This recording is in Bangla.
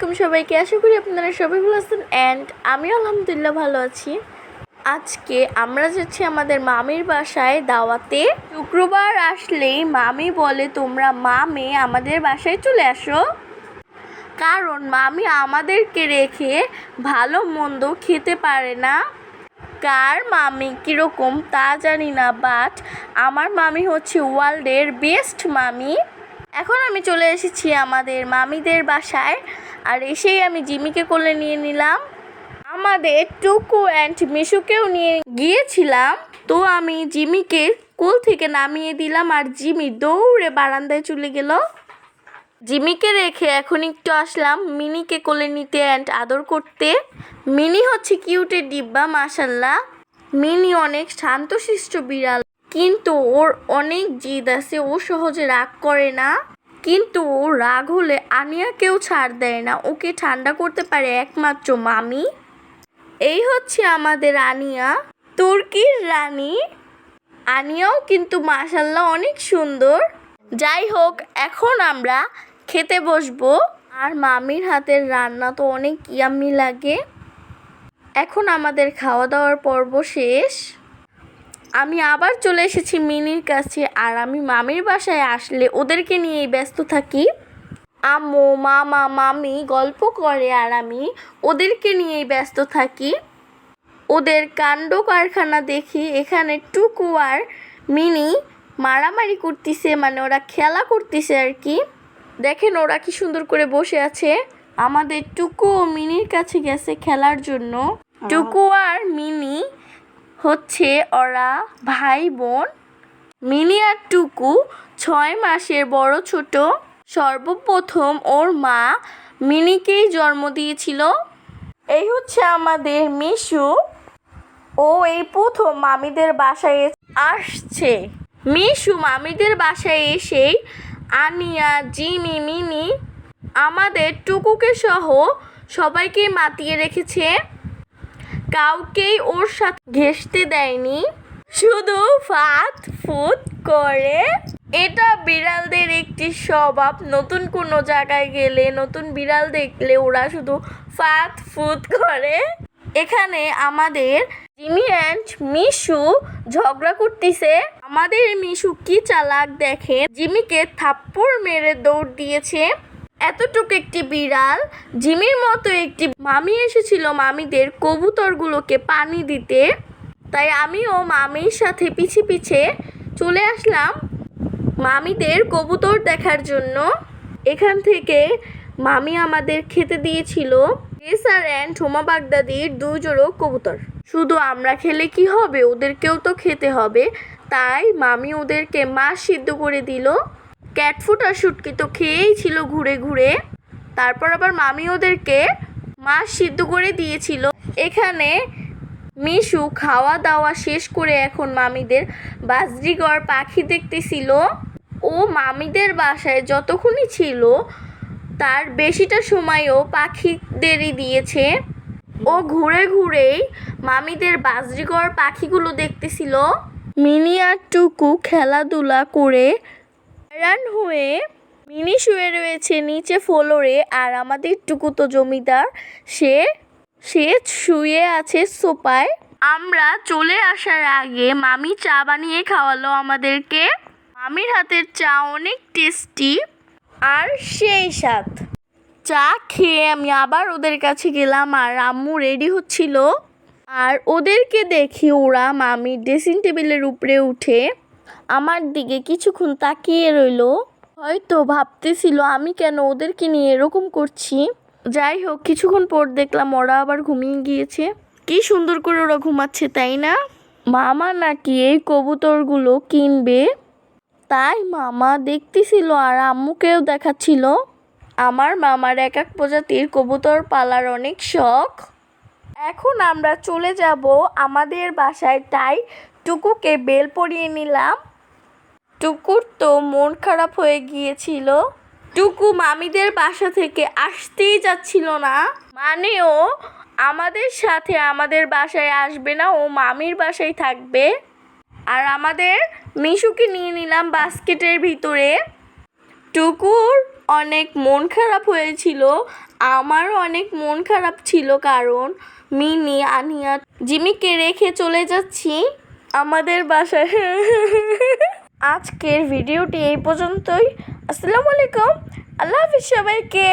আলাইকুম সবাইকে। আশা করি আপনারা সবাই ভালো আছেন। অ্যান্ড আমি আলহামদুলিল্লাহ ভালো আছি। আজকে আমরা যাচ্ছি আমাদের মামির বাসায় দাওয়াতে। শুক্রবার আসলেই মামি বলে, তোমরা মা মেয়ে আমাদের বাসায় চলে আসো। কারণ মামি আমাদেরকে রেখে ভালো মন্দ খেতে পারে না। কার মামি কীরকম তা জানি না বাট আমার মামি হচ্ছে ওয়ার্ল্ডের বেস্ট মামি। এখন আমি চলে এসেছি আমাদের মামিদের বাসায়, আর এসেই আমি জিমিকে কোলে নিয়ে নিলাম। আমাদের টুকু অ্যান্ড মিশুকেও নিয়ে গিয়েছিলাম, তো আমি জিমিকে কোল থেকে নামিয়ে দিলাম, আর জিমি দৌড়ে বারান্দায় চলে গেল। জিমিকে রেখে এখন একটু আসলাম মিনিকে কোলে নিতে অ্যান্ড আদর করতে। মিনি হচ্ছে কিউটের ডিব্বা মাসাল্লাহ মিনি অনেক শান্তশিষ্ট বিড়াল। কিন্তু ওর অনেক জিদ আছে, ও সহজে রাগ করে না। কিন্তু ও রাগ হলে আনিয়াকেও ছাড় দেয় না, ওকে ঠান্ডা করতে পারে একমাত্র মামি। এই হচ্ছে আমাদের আনিয়া। তুর্কির রানী? আনিয়াও কিন্তু মাসাল্লাহ অনেক সুন্দর। যাই হোক, এখন আমরা খেতে বসবো। আর মামির হাতের রান্না তো অনেক ইয়াম্মি লাগে। এখন আমাদের খাওয়া দাওয়ার পর্ব শেষ। আমি আবার চলে এসেছি মিনির কাছে আর আমি মামির বাসায় আসলে ওদেরকে নিয়েই ব্যস্ত থাকি। আম্মু মামা মামি গল্প করে আর আমি ওদেরকে নিয়েই ব্যস্ত থাকি। ওদের কাণ্ড কারখানা দেখি এখানে টুকু আর মিনি মারামারি করতেছে মানে ওরা খেলা করতেছে আর কি। দেখেন ওরা কি সুন্দর করে বসে আছে। আমাদের টুকু ও মিনির কাছে গেছে খেলার জন্য। টুকু আর মিনি হচ্ছে ওরা ভাই বোন মিনি আর টুকু ছয় মাসের বড় ছোট সর্বপ্রথম ওর মা মিনিকেই জন্ম দিয়েছিল। এই হচ্ছে আমাদের মিশু। ও এই প্রথম মামিদের বাসায় আসছে। মিশু মামিদের বাসায় এসেই আনিয়া, জিমি মিনি আমাদের টুকুকে সহ সবাইকে মাতিয়ে রেখেছে। কাউকেই ওর সাথে ঘেসতে দেয়নি, শুধু ফাত ফুত করে। এটা বিড়ালদের একটি স্বভাব। নতুন কোনো জায়গায় গেলে, নতুন বিড়াল দেখলে ওরা শুধু ফাত ফুত করে। এখানে আমাদের জিমি অ্যান্ড মিশু ঝগড়া করতেছে। আমাদের মিশু কি চালাক দেখে জিমিকে থাপ্পড় মেরে দৌড় দিয়েছে। এতটুকু একটি বিড়াল, জিমির মতো একটি মামি এসেছিল মামিদের কবুতরগুলোকে পানি দিতে। তাই আমিও মামির সাথে পিছে পিছে চলে আসলাম মামিদের কবুতর দেখার জন্য। এখান থেকে মামি আমাদের খেতে দিয়েছিল রেসার অ্যান্ড হোমা বাগদাদির দুই কবুতর। শুধু আমরা খেলে কি হবে? ওদেরকেও তো খেতে হবে। তাই মামি ওদেরকে মাছ সিদ্ধ করে দিল। ক্যাটফুট আর শুটকি তো খেয়েই ছিল ঘুরে ঘুরে। তারপর আবার মামি ওদেরকে মাছ সিদ্ধ করে দিয়েছিল। এখানে মিশু খাওয়া দাওয়া শেষ করে এখন মামিদের বাজরিগড় পাখি দেখতেছিল। ও মামিদের বাসায় যতক্ষণই ছিল, তার বেশিটা সময়ও পাখিদেরই দিয়েছে। ও ঘুরে ঘুরেই মামিদের বাজরিগড় পাখিগুলো দেখতেছিল। মিনি আর টুকু খেলাধুলা করে হয়রান হয়ে মিনি শুয়ে রয়েছে নিচে ফ্লোরে আর আমাদের টুকু তো জমিদার। সে সে শুয়ে আছে সোপায় আমরা চলে আসার আগে মামি চা বানিয়ে খাওয়ালো আমাদেরকে। মামির হাতের চা অনেক টেস্টি। আর সেই স্বাদ। চা খেয়ে আমি আবার ওদের কাছে গেলাম আর আম্মু রেডি হচ্ছিল। আর ওদেরকে দেখি ওরা মামি ড্রেসিং টেবিলের উপরে উঠে আমার দিকে কিছুক্ষণ তাকিয়ে রইল। হয়তো ভাবতেছিল, আমি কেন ওদেরকে নিয়ে এরকম করছি? যাই হোক, কিছুক্ষণ পর দেখলাম ওরা আবার ঘুমিয়ে গিয়েছে। কি সুন্দর করে ওরা ঘুমাচ্ছে, তাই না? মামা নাকি এই কবুতরগুলো কিনবে? তাই মামা দেখতেছিল আর আম্মুকেও দেখাচ্ছিল। আমার মামার এক এক প্রজাতির কবুতর পালার অনেক শখ। এখন আমরা চলে যাব আমাদের বাসায়, তাই টুকুকে বেল পরিয়ে নিলাম। টুকুর তো মন খারাপ হয়ে গিয়েছিল। টুকু মামিদের বাসা থেকে আসতেই যাচ্ছিল না। মানে ও আমাদের সাথে আমাদের বাসায় আসবে না, ও মামির বাসায় থাকবে। আর আমাদের মিশুকে নিয়ে নিলাম বাস্কেটের ভিতরে। টুকুর অনেক মন খারাপ হয়েছিল, আমারও অনেক মন খারাপ ছিল, কারণ মিনি, আনিয়া, জিমিকে রেখে চলে যাচ্ছি। আমাদের বাসায়। আজকের ভিডিওটি এই পর্যন্তই। আসসালামু আলাইকুম। আল্লাহ হাফিজ সবাইকে।